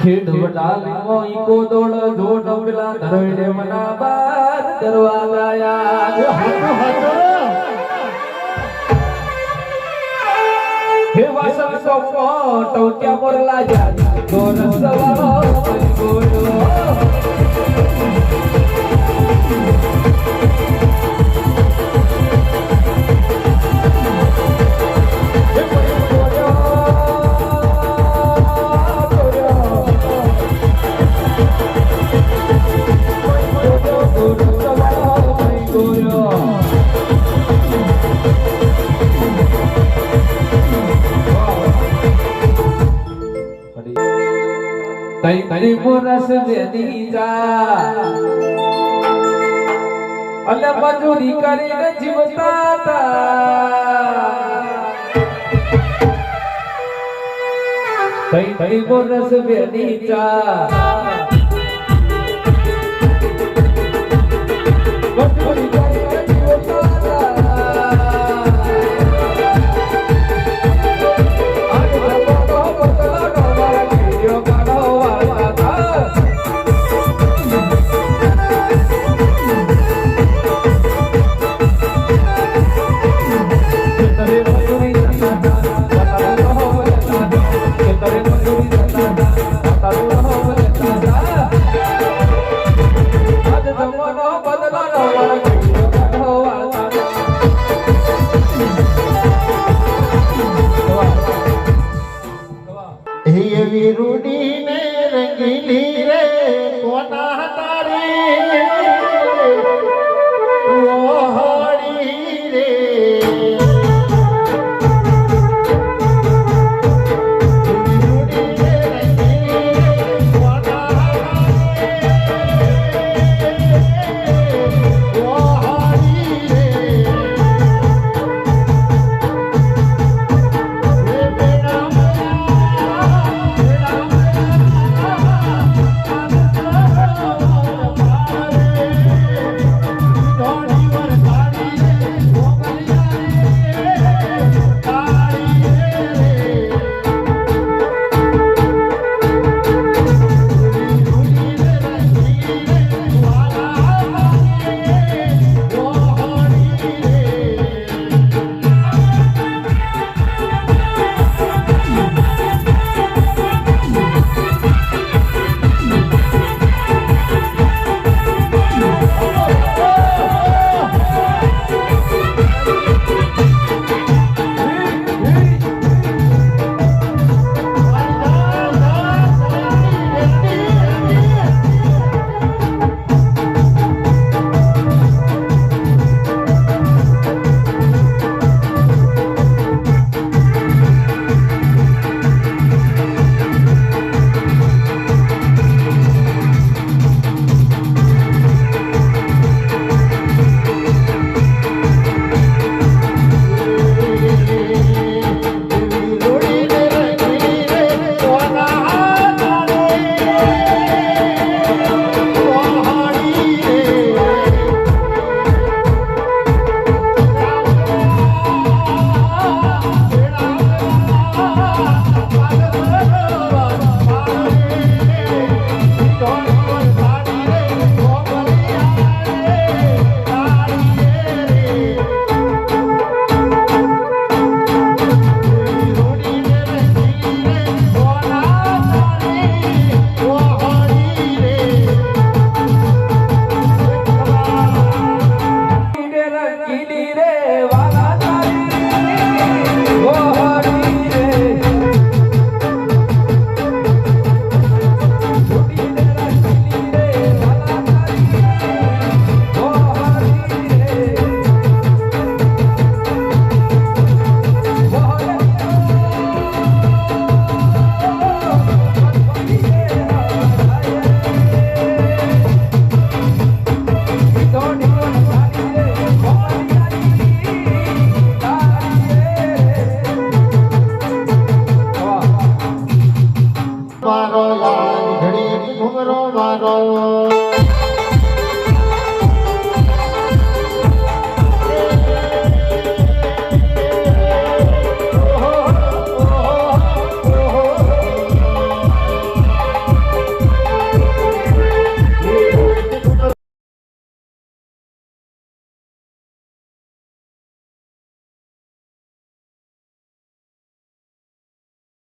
ખેડ વટાલીનો ઈકો દોડ જોડ પેલા ધરડે મના બાર કરવા હે ત્યાં મોરલા જા સવારો ગોડો તઈ મોરસ વેદી જા. અલે મજૂરી કરીને જીવતા હતા કઈ તઈ મોરસ વેદી જા. લીલી રે કોના Roma, Roma.